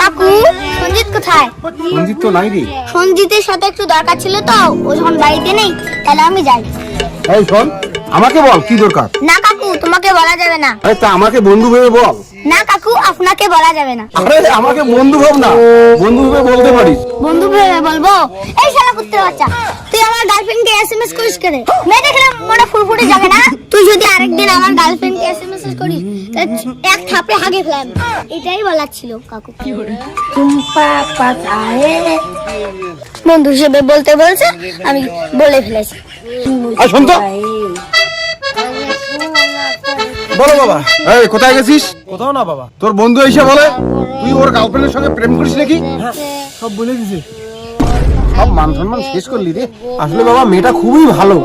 কাকু সঞ্জিত কোথায়? সঞ্জিত তো নাই রে। সঞ্জিতের সাথে একটু দরকার ছিল তো ও যখন বাড়িতে নেই তাহলে আমি যাই। এই শোন আমাকে বল কি দরকার? না কাকু তোমাকে বলা যাবে না। আরে তা আমাকে বন্ধু ভেবে বল। না কাকু আপনাকে বলা যাবে না। আরে আমাকে বন্ধু ভাব না। বন্ধু ভেবে বলতে পারিস। বন্ধু ভেবে বলব? এই শালা কুত্তে বাচ্চা তুই আমার গার্লফ্রেন্ডকে এসএমএস করিস কেন? মেয়ে দেখলে মনে ফুরফুরে যাবে না? যদি আরেকদিন আমার গার্লফ্রেন্ডকে এসএমএস তাহলে এক থাপড়ে হাগে ফেলাম এটাই বলার ছিল কাকু। চুম্পা পাতায়ে বন্ধু হিসেবে বলতে বলছে আমি বলে ফেলেছি। আর শোন তো। বলো বাবা। এই কোথায় গেছিস? কোথাও না বাবা। তোর বন্ধু এসে বলে তুই ওর গার্লফ্রেন্ডের সঙ্গে প্রেম করিস নাকি? সব বলে দিছে। সব মান সম্মান শেষ করলি রে। আসলে বাবা মেয়েটা খুবই ভালো।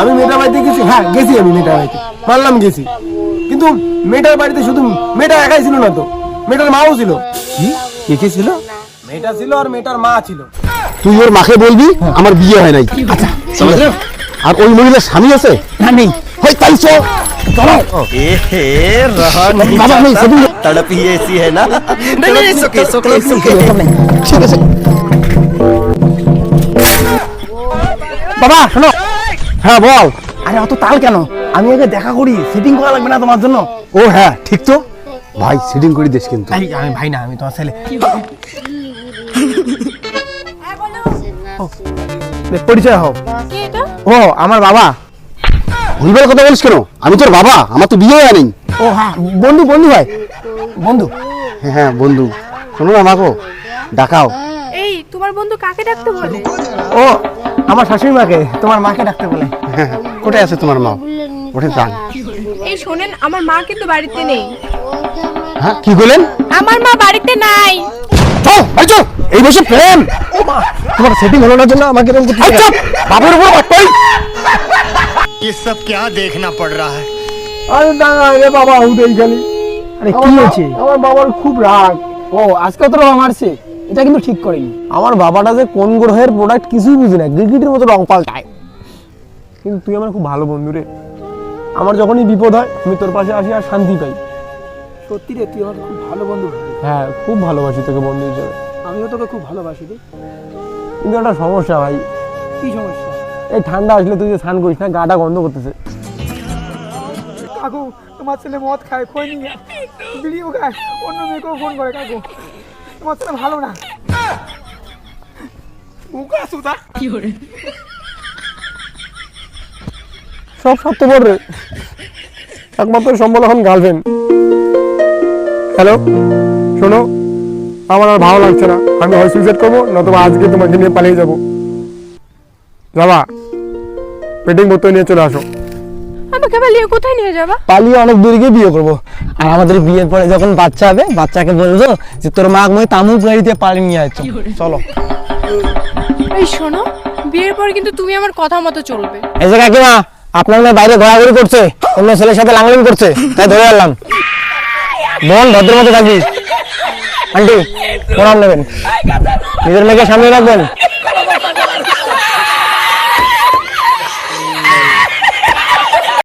আমি মেয়েটার বাড়িতে গেছি। হ্যাঁ গেছি আমি মেয়েটার বাড়িতে। মানলাম গেছি। কিন্তু মেয়েটার বাড়িতে শুধু মেয়েটা একাই ছিল না তো। মেয়েটার মাও ছিল। কি? কে কে ছিল? মেয়েটা ছিল আর মেয়েটার মা ছিল। তুই ওর মাকে বলবি? হ্যাঁ। আমার বিয়ে হয় নাই। আচ্ছা আর ওই মহিলার স্বামী আছে? না নেই। হয় তাই চল। বাবা শোনো। হ্যাঁ বল। আরে অত তাল কেন? আমি আগে দেখা করি সেটিং করা লাগবে না তোমার জন্য। ও হ্যাঁ ঠিক তো। ভাই সেটিং করে দিস কিন্তু। এই, আমি ভাই না আমি তোমার ছেলে। পরিচয় হোক ও আমার বাবা। ভুলবার কথা বলিস কেন? আমি তোর বাবা আমার তো বিয়ে নেই ও হ্যাঁ বন্ধু বন্ধু ভাই। বন্ধু। হ্যাঁ হ্যাঁ বন্ধু। শোনো না আমাকে ডাকাও। এই তোমার বন্ধু কাকে ডাকতে বলে? ও আমার শাশুড়ি মাকে তোমার মাকে ডাকতে বলে হ্যাঁ হ্যাঁ। কোথায় আছে তোমার মা ওঠে যান এই শোনেন আমার মা কিন্তু বাড়িতে নেই হ্যাঁ কি বলেন আমার মা বাড়িতে নাই চল ভাই চল এই বসে প্রেম তোমার সেটিং হলো না জন্য আমাকে এরকম করতে এই চুপ বাবুর উপর অট্টাই ये सब क्या देखना पड़ रहा है আরে না রে বাবা উঠেই খালি আরে কি হয়েছে আমার বাবার খুব রাগ ও আজকে তো রং মারছে এটা কিন্তু ঠিক করেনি। আমার বাবাটা যে কোন গ্রহের প্রোডাক্ট কিছুই বুঝি না গিরগিটির মতো রং পাল্টায়। কিন্তু তুই আমার খুব ভালো বন্ধু রে। আমার যখনই বিপদ হয় আমি তোর পাশে আসি আর শান্তি পাই। সত্যি রে তুই আমার খুব ভালো বন্ধু হ্যাঁ খুব ভালোবাসি তোকে বন্ধু হিসেবে। আমিও তোকে খুব ভালোবাসি রে। কিন্তু একটা সমস্যা ভাই। কি সমস্যা? এই ঠান্ডা আসলে তুই যে স্নান করিস না গাটা গন্ধ করতেছে। কাকু তোমার ছেলে মদ খায় খই নিয়ে বিড়িও খায় অন্য মেয়েকেও ফোন করে কাকু। তোমার ভালো না। উকা সব স্বার্থপর রে একমাত্র সম্বল এখন গার্লফ্রেন্ড হ্যালো শোনো আমার আর ভালো লাগছে না। আমি হয় সুইসাইড করব নতুবা আজকে তোমাকে নিয়ে পালিয়ে যাব। যাবা। পেটিং বোতল নিয়ে চলে আসো। আমাকে পালিয়ে কোথায় নিয়ে যাবা? পালিয়ে অনেক দূরে গিয়ে বিয়ে করব। আর আমাদের বিয়ের পরে যখন বাচ্চা হবে বাচ্চাকে বলব যে তোর মা মই তামুক গাড়িতে পালিয়ে নিয়ে আসছো চলো এই শোনো বিয়ের পর কিন্তু তুমি আমার কথা মতো চলবে। এই যে কাকিমা আপনার মেয়ে বাইরে ঘোরাঘুরি করছে অন্য ছেলের সাথে লাংলিং করছে তাই ধরে আনলাম। বোন ভদ্র মতো থাকিস। আন্টি প্রণাম নেবেন। নিজের মেয়েকে সামনে রাখবেন।